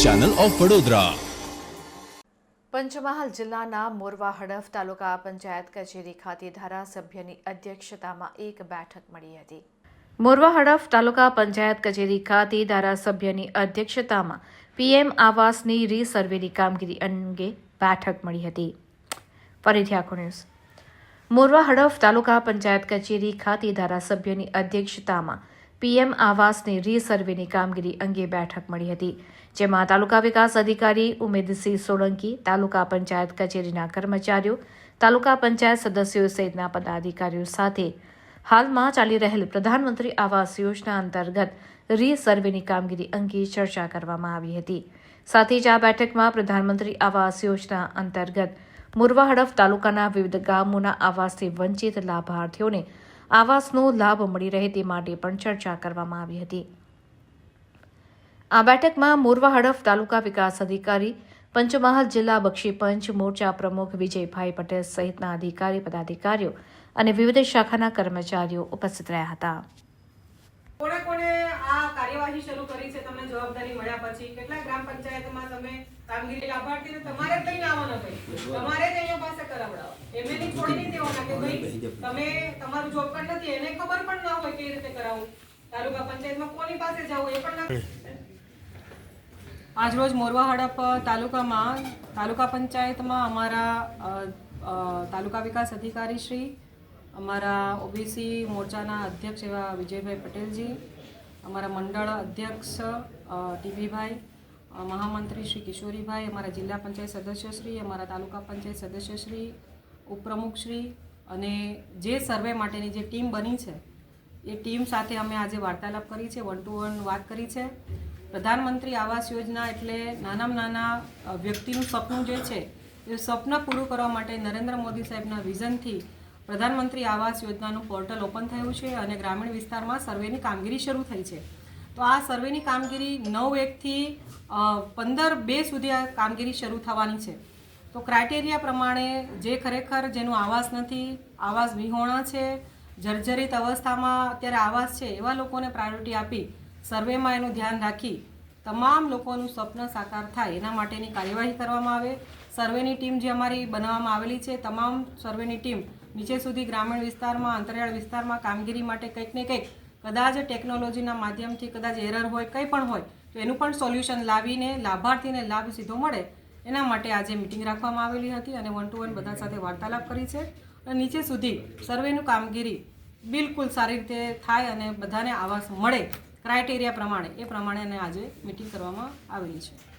Channel of Vadodara. Panchmahal જિલ્લાના મોરવા હડફ તાલુકા પંચાયત કચેરી ખાતે ધારાસભ્યની અધ્યક્ષતામાં એક બેઠક મળી હતી. મોરવા હડફ તાલુકા પંચાયત કચેરી ખાતે ધારાસભ્યની અધ્યક્ષતામાં પીએમ આવાસની રીસર્વેની કામગીરી અંગે બેઠક મળી હતી. ફરીથી આખો ન્યૂઝ. મોરવા હડફ તાલુકા પંચાયત કચેરી ખાતે ધારાસભ્યની અધ્યક્ષતામાં પીએમ આવાસની રીસર્વેની કામગીરી અંગે બેઠક મળી હતી, જેમાં તાલુકા વિકાસ અધિકારી ઉમેદસિંહ સોલંકી, તાલુકા પંચાયત કચેરીના કર્મચારીઓ, તાલુકા પંચાયત સદસ્યો સહિતના પદાધિકારીઓ સાથે હાલમાં ચાલી રહેલ પ્રધાનમંત્રી આવાસ યોજના અંતર્ગત રીસર્વેની કામગીરી અંગે ચર્ચા કરવામાં આવી હતી. સાથે જ આ બેઠકમાં પ્રધાનમંત્રી આવાસ યોજના અંતર્ગત મુરવા હડફ તાલુકાના વિવિધ ગામોના આવાસથી વંચિત લાભાર્થીઓને આવાસનો લાભ મળી રહે તે માટે પણ ચર્ચા કરવામાં આવી હતી. આ બેઠકમાં મોરવા હડફ તાલુકા વિકાસ અધિકારી પંચમહાલ જિલ્લા બક્ષી પંચ મોરચા પ્રમુખ વિજયભાઈ પટેલ સહિતના અધિકારી પદાધિકારીઓ અને વિવિધ શાખાના કર્મચારીઓ ઉપસ્થિત રહ્યા હતા. કોણે કોણે આ કાર્યવાહી શરૂ કરી છે તમને જવાબદારી મળ્યા પછી? કેટલા ગ્રામ પંચાયતમાં તમે કામગીરી લાભાર્થીને તમારે જ લઈને આવવાના ભાઈ તમારે જ એમને નહીં છોડી નહીં દેવાના કે ભાઈ, તમે તમારું જોબ કાર્ડ નથી, એને ખબર પણ ના હોય કેવી રીતે કરાવું. તાલુકા પંચાયતમાં કોની પાસે જવું એ પણ ના આજરોજ મોરવા હડપ તાલુકામાં, તાલુકા પંચાયતમાં અમારા તાલુકા વિકાસ અધિકારી શ્રી, અમારા ઓબીસી મોરચાના અધ્યક્ષ એવા વિજયભાઈ પટેલજી, અમારા મંડળ અધ્યક્ષ ટીવીભાઈ મહામંત્રી શ્રી કિશોરીભાઈ, અમારા જિલ્લા પંચાયત સદસ્યશ્રી અમારા તાલુકા પંચાયત સદસ્યશ્રી ઉપપ્રમુખશ્રી અને જે સર્વે માટેની જે ટીમ બની છે, એ ટીમ સાથે અમે આજે વાર્તાલાપ કરી છે વન ટુ વન વાત કરી છે. પ્રધાનમંત્રી આવાસ યોજના એટલે નાનામાં નાના વ્યક્તિનું સપનું જે છે, એ સ્વપ્ન પૂરું કરવા માટે નરેન્દ્ર મોદી સાહેબના વિઝનથી પ્રધાનમંત્રી આવાસ યોજનાનું પોર્ટલ ઓપન થયું છે અને ગ્રામીણ વિસ્તારમાં સર્વેની કામગીરી શરૂ થઈ છે. તો આ સર્વેની કામગીરી નવ એકથી પંદર બે સુધી આ કામગીરી શરૂ થવાની છે. તો ક્રાઇટેરિયા પ્રમાણે જે ખરેખર જેનું આવાસ નથી, આવાસ વિહોણા છે, જર્જરિત અવસ્થામાં અત્યારે આવાસ છે, એવા લોકોને પ્રાયોરિટી આપી સર્વેમાં એનું ધ્યાન રાખી તમામ લોકોનું સ્વપ્ન સાકાર થાય એના માટેની કાર્યવાહી કરવામાં આવે. સર્વેની ટીમ જે અમારી બનાવવામાં આવેલી છે, તમામ સર્વેની ટીમ નીચે સુધી ગ્રામીણ વિસ્તારમાં, અંતરિયાળ વિસ્તારમાં કામગીરી માટે કંઈક ને કંઈક, કદાચ ટેકનોલોજીના માધ્યમથી, કદાચ એરર હોય, કંઈ પણ હોય, તો એનું પણ સોલ્યુશન લાવીને, લાભાર્થીને લાભ સીધો મળે એના માટે આજે મિટિંગ રાખવામાં આવેલી હતી અને વન ટુ વન બધા સાથે વાર્તાલાપ કરી છે. અને નીચે સુધી સર્વેનું કામગીરી બિલકુલ સારી રીતે થાય અને બધાને આવાસ મળે. ક્રાઇટેરિયા પ્રમાણે, એ પ્રમાણે આજે મિટિંગ કરવામાં આવેલી છે.